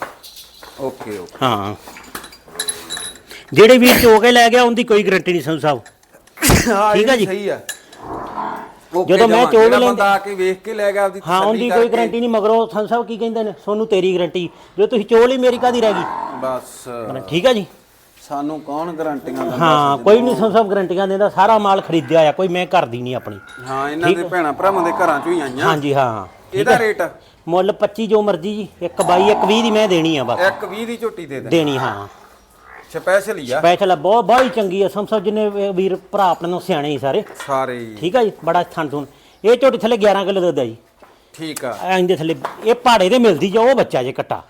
ਓਕੇ ਓਕੇ ਹਾਂ। ਜਿਹੜੇ ਵੀਰ ਚੋ ਕੇ ਲੈ ਗਿਆ ਉਹਦੀ ਕੋਈ ਗਾਰੰਟੀ ਨਹੀਂ ਸੰਧੂ ਸਾਹਿਬ। ਠੀਕ ਆ ਜੀ। ਸਹੀ ਆ। ਜਦੋਂ ਮੈਂ ਜਮਾਂ, ਚੋਲ ਜਿਹੜਾ ਲੈਂਦੇ- ਬੰਦਾ ਆ ਕੇ ਵੇਖ ਕੇ ਲੈ ਗਿਆ ਆਪਦੀ ਹਾਂ ਤਸੱਲੀ ਉਹਦੀ ਕੋਈ ਕਰਕੇ, ਗਾਰੰਟੀ ਨਹੀਂ ਮਗਰੋਂ ਸੰਧੂ ਸਾਹਿਬ ਕੀ ਕਹਿੰਦੇ ਨੇ ਸੋਨੂੰ ਤੇਰੀ ਗਾਰੰਟੀ ਜੋ ਤੁਸੀਂ ਚੋਲ ਹੀ ਮੇਰੀ ਕਾਦੀ ਰਹਿ ਗਈ? ਬਸ। ਠੀਕ ਹੈ ਜੀ? ਸਾਨੂੰ ਕੌਣ ਗਾਰੰਟੀਆਂ ਦਿੰਦਾ ਹਾਂ ਕੋਈ ਨਹੀਂ ਸਾਹਿਬ ਗਾਰੰਟੀਆਂ ਦਿੰਦਾ ਸਾਰਾ ਮਾਲ ਖਰੀਦਿਆ ਆ ਕੋਈ ਮੈਂ ਘਰ ਦੀ ਨਹੀਂ ਆਪਣੀ। ਹਾਂ ਇਹਨਾਂ ਦੇ ਭੈਣਾ ਭਰਾਵਾਂ ਦੇ ਘਰਾਂ ਚੋਂ ਹੀ ਆਈਆਂ। ਹਾਂਜੀ ਹਾਂ। ਇਹਦਾ ਰੇਟ ਮੁੱਲ 25 ਜੋ ਮਰਜ਼ੀ ਜੀ ਇੱਕ 22 ਇੱਕ 20 ਦੀ ਮੈਂ ਦੇਣੀ ਆ ਬਸ। ਇੱਕ 20 ਦੀ ਝੋਟੀ ਦੇ ਦੇ। ਦੇਣੀ ਹਾਂ। ਸਪੈਸ਼ਲ ਹੀ ਆ। ਸਪੈਸ਼ਲ ਬਹੁਤ ਬਾਹਲੀ ਚੰਗੀ ਆ। ਸਾਹਿਬ ਜਿੰਨੇ ਵੀਰ ਭਰਾ ਆਪਣੇ ਨੂੰ ਸਿਆਣੇ ਹੀ ਸਾਰੇ। ਸਾਰੇ। ਹੀ। ਠੀਕ ਹੈ ਜੀ ਬੜਾ ਥਣ ਥੁਣ ਇਹ ਝੋਟੀ ਥੱਲੇ 11 ਕਿਲੋ ਦੁੱਧ ਆ ਜੀ। ਠੀਕ ਆ। ਐਂ ਦੇ ਥੱਲੇ ਇਹ ਪਹਾੜੇ ਤੇ ਮਿਲਦੀ ਜੋ ਉਹ ਬੱਚਾ ਜੇ ਕੱਟਾ।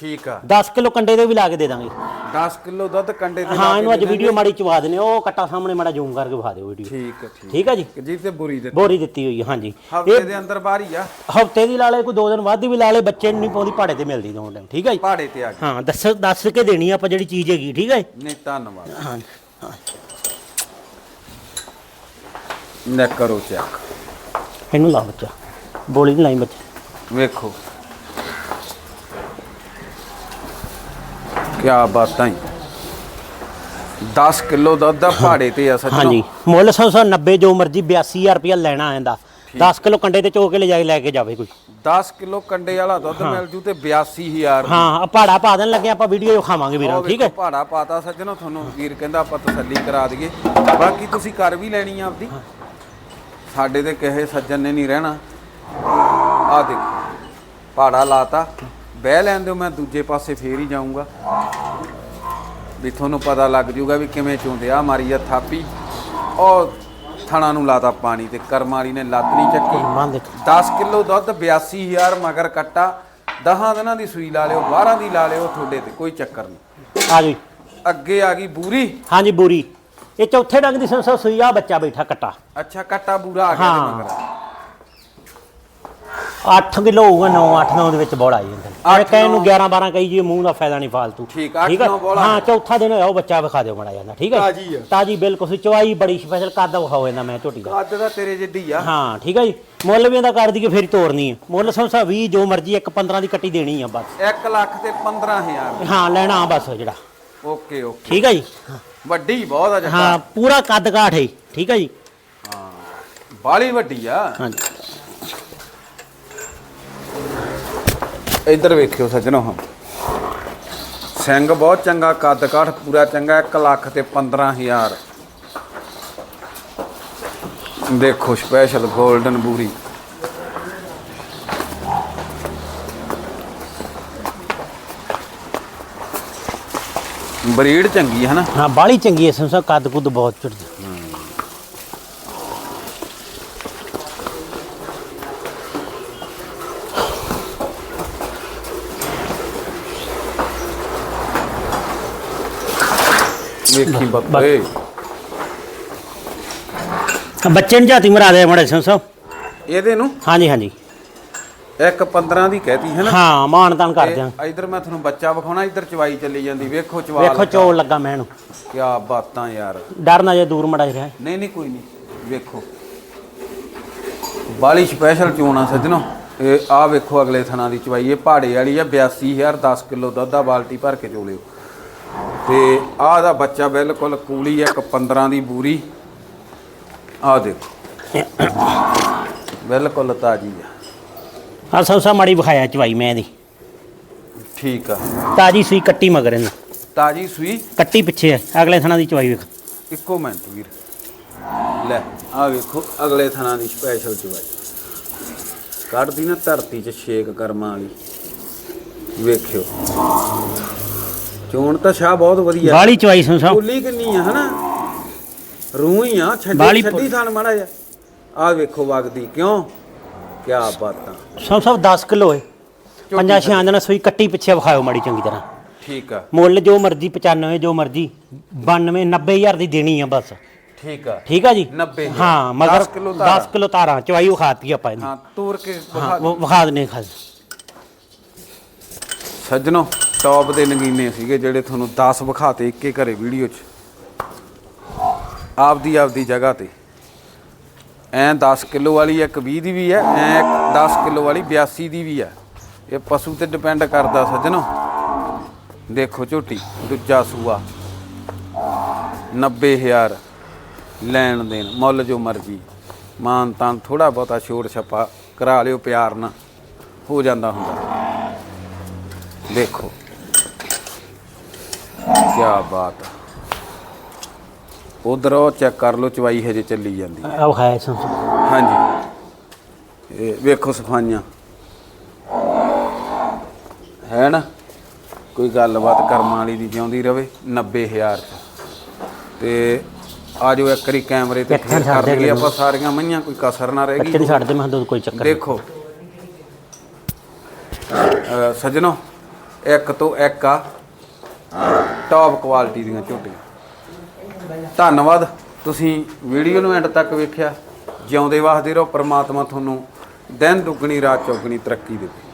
ਠੀਕ ਆ। 10 ਕਿਲੋ ਕੰਡੇ ਦੇ ਵੀ ਲਾ ਕੇ ਦੇ ਦਾਂਗੇ। 10 ਕਿਲੋ ਦੁੱਧ ਕੰਡੇ ਤੇ ਹਾਂ ਇਹਨੂੰ ਅੱਜ ਵੀਡੀਓ ਮਾੜੀ ਚਵਾ ਦਨੇ ਉਹ ਕੱਟਾ ਸਾਹਮਣੇ ਮਾੜਾ ਜ਼ੂਮ ਕਰਕੇ ਵਿਖਾ ਦਿਓ ਵੀਡੀਓ। ਠੀਕ ਆ ਠੀਕ ਆ। ਜੀ? ਜੀ ਤੇ ਬੁਰੀ ਦੇ ਬੋਰੀ ਦਿੱਤੀ ਹੋਈ ਹਾਂਜੀ। ਹਫ਼ਤੇ ਦੇ ਅੰਦਰ ਬਾਹਰ ਹੀ ਆ। ਹਫ਼ਤੇ ਦੀ ਲਾ ਲੇ ਕੋਈ ਦੋ ਦਿਨ ਵੱਧ ਵੀ ਲਾ ਲੇ ਬੱਚੇ ਨੂੰ ਨਹੀਂ ਪਾਉਂਦੀ ਭਾੜੇ ਤੇ ਮਿਲਦੀ ਦੋ ਟਾਈਮ ਠੀਕ ਹੈ ਜੀ? ਪਹਾੜੇ ਤੇ ਆ ਗਏ। ਹਾਂ ਦੱਸ ਦੱਸ ਕੇ ਦੇਣੀ ਆ ਆਪਾਂ ਜਿਹੜੀ ਚੀਜ਼ ਹੈਗੀ ਠੀਕ ਹੈ ਨਹੀਂ ਧੰਨਵਾਦ। ਹਾਂ ਹਾਂ। ਲੈ ਕਰੋ ਚੈੱਕ ਇਹਨੂੰ ਲਾ ਬੱਚਾ। ਬੋਲੀ ਨਹੀਂ ਲਾਈ ਬੱਚਾ। ਵੇਖੋ। ਕੀ ਬਾਤਾਂ ਹੀ 10 ਕਿਲੋ ਦੁੱਧ ਦਾ ਪਹਾੜੇ ਤੇ ਆ ਸੱਜਣੋ ਹਾਂਜੀ। ਮੁੱਲ 190 ਜੋ ਮਰਜ਼ੀ 82000 ਰੁਪਇਆ ਲੈਣਾ ਆਂਦਾ। 10 ਕਿਲੋ ਕੰਡੇ ਤੇ ਚੋ ਕੇ ਲੈ ਜਾ ਲੈ ਕੇ ਜਾਵੇ ਕੋਈ। 10 ਕਿਲੋ ਕੰਡੇ ਵਾਲਾ ਦੁੱਧ ਮਿਲ ਜੂ ਤੇ 82000 ਹਾਂ ਪਹਾੜਾ ਪਾ ਦੇਣ ਲੱਗੇ ਆਪਾਂ ਵੀਡੀਓ ਖਾਵਾਂਗੇ ਵੀਰਾਂ ਠੀਕ ਹੈ? ਪਹਾੜਾ ਪਾਤਾ ਸੱਜਣੋ ਤੁਹਾਨੂੰ ਵੀਰ ਕਹਿੰਦਾ ਆਪਾਂ ਤਸੱਲੀ ਕਰਾ ਦਈਏ। ਬਾਕੀ ਤੁਸੀਂ ਕਰ ਵੀ ਲੈਣੀ ਆ ਆਪਦੀ। ਸਾਡੇ ਤੇ ਕਹੇ ਸੱਜਣ ਨੇ ਨਹੀਂ ਰਹਿਣਾ। ਆ ਦੇਖ ਪਹਾੜਾ ਲਾਤਾ। ਬਹਿ ਲੈਣ ਦਿਓ ਮੈਂ ਦੂਜੇ ਪਾਸੇ ਫੇਰ ਹੀ ਜਾਊਂਗਾ। ਵੀ ਤੁਹਾਨੂੰ ਪਤਾ ਲੱਗ ਜੂਗਾ ਵੀ ਕਿਵੇਂ ਚੁੰਦੇ ਆ ਮਾਰੀ ਆ ਥਾਪੀ। ਉਹ ਥਣਾ ਨੂੰ ਲਾਤਾ ਪਾਣੀ ਤੇ ਕਰਮ ਵਾਲੀ ਨੇ ਲੱਤ ਨਹੀਂ ਚੱਕੀ। ਮੰਨ ਦੇਖ 10 ਕਿਲੋ ਦੁੱਧ 82000 ਮਗਰ ਕੱਟਾ। 10 ਦਿਨਾਂ ਦੀ ਸੂਈ ਲਾ ਲਿਓ 12 ਦੀ ਲਾ ਲਿਓ ਤੁਹਾਡੇ ਤੇ ਕੋਈ ਚੱਕਰ ਨਹੀਂ। ਆ ਜੀ। ਅੱਗੇ ਆ ਗਈ ਬੂਰੀ। ਹਾਂਜੀ ਬੂਰੀ। ਇਹ ਚੌਥੇ ਡੰਗ ਦੀ ਸੰਸਾ ਸੂਈ ਆ ਬੱਚਾ ਬੈਠਾ ਕੱਟਾ। ਅੱਛਾ ਕੱਟਾ ਬੂਰਾ ਆ ਗਿਆ ਮਗਰ। 8 ਕਿਲੋ ਹੋਊਗਾ 9 8 9 ਦੇ ਵਿੱਚ ਬੋਲ ਆਈ ਜਾਂਦਾ ਇਹ ਕਹਿਣ ਨੂੰ। ਨੌ। 11 12 ਕਹੀ ਜੀ ਮੂੰਹ ਦਾ ਫਾਇਦਾ ਨਹੀਂ ਫਾਲਤੂ। ਠੀਕ, ਅੱਠ, ਹੈ? ਬੋਲਾ। ਹਾਂ ਚੌਥਾ ਦਿਨ ਹੋਇਆ ਉਹ ਬੱਚਾ ਵਿਖਾ ਦਿਓ ਮੜਾ ਜਾਂਦਾ ਠੀਕ ਹੈ ਤਾਜ਼ੀ ਆ। ਤਾਜੀ ਬਿਲਕੁਲ ਚਵਾਈ ਬੜੀ ਸਪੈਸ਼ਲ ਕੱਦ ਵਿਖਾਓ ਇਹਨਾਂ ਮੈਂ ਝੋਟੀ ਦਾ। ਕੱਦ ਦਾ ਤੇਰੇ ਜਿੱਡੀ ਆ। ਹਾਂ ਠੀਕ ਹੈ ਜੀ? ਮੁੱਲ ਵੀ ਇਹਦਾ ਕਰ ਦਈਏ ਫਿਰ ਹੀ ਤੋਰਨੀ ਹੈ ਮੁੱਲ ਸੰਸਾ 20 ਜੋ ਮਰਜ਼ੀ ਇੱਕ 15 ਦੀ ਕੱਟੀ ਦੇਣੀ ਆ ਬਸ। 1 ਲੱਖ ਤੇ 15000 ਹਾਂ ਲੈਣਾ ਬਸ ਜਿਹੜਾ। Okay okay. ਠੀਕ ਹੈ ਜੀ? ਵੱਡੀ ਬਹੁਤ ਆ ਜੱਟਾ ਹਾਂ ਪੂਰਾ ਕੱਦ ਕਾਠ ਹੈ ਠੀਕ ਹੈ ਜੀ? ਬਾਲੀ ਵੱਡੀ ਆ। ਹਾਂਜੀ। ਇੱਧਰ ਵੇਖਿਓ ਸੱਜਣੋ। ਹਾਂ ਸਿੰਘ ਬਹੁਤ ਚੰਗਾ, ਕੱਦ ਕਾਠ ਪੂਰਾ ਚੰਗਾ 1 ਲੱਖ ਤੇ 15000 ਦੇਖੋ ਸਪੈਸ਼ਲ 골ਡਨ ਬੂਰੀ। ਬਰੀਡ ਚੰਗੀ ਹੈ ਨਾ? ਹਾਂ ਬਾਲੀ ਚੰਗੀ ਹੈ, ਸੰਸਾ, ਕੱਦ ਕੁੱਦ ਬਹੁਤ ਚੜਦੀ ਵੇਖੀ ਬੱਬੇ ਬੱਚੇ ਨੂੰ ਜਾਤੀ ਮਰਾ ਦੇ ਮੜੇ ਸੰਸਾ ਇਹਦੇ ਨੂੰ? ਹਾਂਜੀ ਹਾਂਜੀ। ਇੱਕ 15 ਦੀ ਕਹਿਤੀ ਹੈ ਨਾ? ਹਾਂ ਮਾਨ ਤਾਨ ਕਰ ਦਿਆਂ। ਇੱਧਰ ਮੈਂ ਤੁਹਾਨੂੰ ਬੱਚਾ ਵਿਖਾਉਣਾ ਇੱਧਰ ਚਵਾਈ ਚੱਲੀ ਜਾਂਦੀ। ਵੇਖੋ ਚਵਾ ਵੇਖੋ ਚੋਲ ਲੱਗਾ ਮੈਂ ਇਹਨੂੰ। ਕੀ ਬਾਤਾਂ ਯਾਰ। ਡਰ ਨਾ ਜੇ ਦੂਰ ਮੜਾ ਰਿਹਾ ਨਹੀਂ ਨਹੀਂ ਕੋਈ ਨਹੀਂ। ਵੇਖੋ। ਬਾਲੀ ਸਪੈਸ਼ਲ ਚੋਣਾ ਸੱਜਣੋ। ਇਹ ਆ ਵੇਖੋ ਅਗਲੇ ਥਣਾ ਦੀ ਚਵਾਈ। ਇਹ ਪਹਾੜੇ ਵਾਲੀ ਆ 82000 10 ਕਿਲੋ ਦੁੱਧ ਦਾ ਬਾਲਟੀ ਭਰ ਕੇ ਚੋਲਿਓ। ਤੇ ਆਹ ਦਾ ਬੱਚਾ ਬਿਲਕੁਲ ਕੂਲੀ ਇੱਕ 15 ਦੀ ਬੂਰੀ। ਆ ਦੇਖੋ। ਬਿਲਕੁਲ ਤਾਜੀ ਆ। ਆ ਸੰਸਾ ਮਾੜੀ ਵਿਖਾਇਆ ਚਵਾਈ ਮੈਂ ਇਹਦੀ। ਠੀਕ ਆ। ਤਾਜੀ ਸੂਈ ਕੱਟੀ ਮਗਰ ਇਹਨੂੰ। ਤਾਜੀ ਸੂਈ? ਕੱਟੀ ਪਿੱਛੇ ਹੈ ਅਗਲੇ ਥਣਾ ਦੀ ਚਵਾਈ ਵੇਖ। ਇੱਕੋ ਮਿੰਟ ਵੀਰ। ਲੈ ਆ ਵੇਖੋ ਅਗਲੇ ਥਣਾ ਦੀ ਸਪੈਸ਼ਲ ਚਵਾਈ। ਕੱਢਦੀ ਨਾ ਧਰਤੀ 'ਚ ਛੇਕ ਕਰਮਾਂ ਵਾਲੀ। ਵੇਖਿਓ। ਚੋਣ ਤਾਂ ਸ਼ਾਹ ਬਹੁਤ ਵਧੀਆ। ਬਾਲੀ ਚਵਾਈ ਸੰਸਾ ਕੁੱਲੀ ਕਿੰਨੀ ਆ ਹਨਾ? ਰੂਹ ਹੀ ਆ ਬਾਹਲੀ ਛੱਡੀ ਛੱਡੀ ਥਣ ਮਾੜਾ ਜਿਹਾ। ਆ ਵੇਖੋ ਵਗਦੀ ਕਿਉਂ? ਕੀ ਬਾਤਾਂ। ਸਭ ਸਭ 10 ਕਿਲੋ ਹੈ ਪੰਜਾਂ ਛਿਆਂ ਦਿਨਾਂ ਸੂਈ ਕੱਟੀ ਪਿੱਛੇ ਵਿਖਾਓ ਮਾੜੀ ਚੰਗੀ ਤਰ੍ਹਾਂ। ਠੀਕ ਆ। ਮੁੱਲ ਜੋ ਮਰਜ਼ੀ 95 ਜੋ ਮਰਜ਼ੀ 92 90000 ਦੀ ਦੇਣੀ ਆ ਬਸ। ਠੀਕ ਆ। ਠੀਕ ਆ ਜੀ? 90 ਹਾਂ ਮਗਰ 10 ਕਿਲੋ ਧਾਰਾਂ। 10 ਕਿਲੋ ਤਾਰਾਂ ਚਵਾਈ ਵਿਖਾਤੀ ਆਪਾਂ ਇਹਦੀ। ਹਾਂ ਤੋਰ ਕੇ ਵਿਖਾ ਉਹ ਵਿਖਾ ਦਨੇ ਖਾਸ। ਸੱਜਣੋ ਟੌਪ ਦੇ ਨਗੀਨੇ ਸੀਗੇ ਜਿਹੜੇ ਤੁਹਾਨੂੰ 10 ਵਿਖਾਤੇ ਇੱਕੇ ਘਰੇ ਵੀਡੀਓ 'ਚ। ਆਪਦੀ ਆਪਦੀ ਜਗ੍ਹਾ ਤੇ। ਐ 10 ਕਿਲੋ ਵਾਲੀ ਇੱਕ 20 ਦੀ ਵੀ ਹੈ, ਐ 10 ਕਿਲੋ ਵਾਲੀ 82 ਦੀ ਵੀ ਹੈ। ਇਹ ਪਸ਼ੂ ਤੇ ਡਿਪੈਂਡ ਕਰਦਾ ਸੱਜਣੋ। ਦੇਖੋ ਝੋਟੀ, ਦੂਜਾ ਸੂਆ। 90000 ਲੈਣ ਦੇਣ, ਮੁੱਲ ਜੋ ਮਰਜ਼ੀ। ਮਾਨ ਤਾਂ ਥੋੜਾ ਬਹੁਤਾ ਛੋੜ ਛਪਾ ਕਰਾ ਲਿਓ, ਪਿਆਰ ਨਾਲ। ਹੋ ਜਾਂਦਾ ਹੁੰਦਾ। ਦੇਖੋ। ਕੀ ਬਾਤ ਉਧਰ ਉਹ ਚੈੱਕ ਕਰ ਲਓ ਚਵਾਈ ਹਜੇ ਚੱਲੀ ਜਾਂਦੀ। ਆ ਵਿਖਾਇਆ ਸੰਸਾ ਹਾਂਜੀ। ਇਹ ਵੇਖੋ ਸਫਾਈਆਂ। ਹੈ ਨਾ? ਕੋਈ ਗੱਲਬਾਤ ਕਰਮਾਂ ਵਾਲੀ ਦੀ ਜਿਉਂਦੀ ਰਵੇ 90000 ਚ। ਤੇ ਆ ਜੋ ਇੱਕ ਵਾਰੀ ਕੈਮਰੇ ਤੇ ਫੇਰ ਛੱਡ ਕਰ ਦੇ ਲਈਏ ਆਪਾਂ ਸਾਰੀਆਂ ਮਈਆਂ ਕੋਈ ਕਸਰ ਨਾ ਬੱਚੇ ਰਹੇਗੀ ਨਹੀਂ ਛੱਡਦੇ ਮੈਂ ਕਿਹਾ ਦੁੱਧ ਕੋਈ ਚੱਕਰ। ਦੇਖੋ। ਸੱਜਣੋ ਇੱਕ ਤੋਂ ਇੱਕ ਆ। ਟੌਪ ਕੁਆਲਿਟੀ ਦੀਆਂ ਝੋਟੀਆਂ। ਧੰਨਵਾਦ। ਤੁਸੀਂ ਵੀਡੀਓ ਨੂੰ ਐਂਡ ਤੱਕ ਵੇਖਿਆ। ਜਿਉਂਦੇ ਵਾਸਦੇ ਰਹੋ। ਪ੍ਰਮਾਤਮਾ ਤੁਹਾਨੂੰ ਦਿਨ ਦੁੱਗਣੀ, ਰਾਤ ਚੌਗਣੀ ਤਰੱਕੀ ਦੇਵੇ।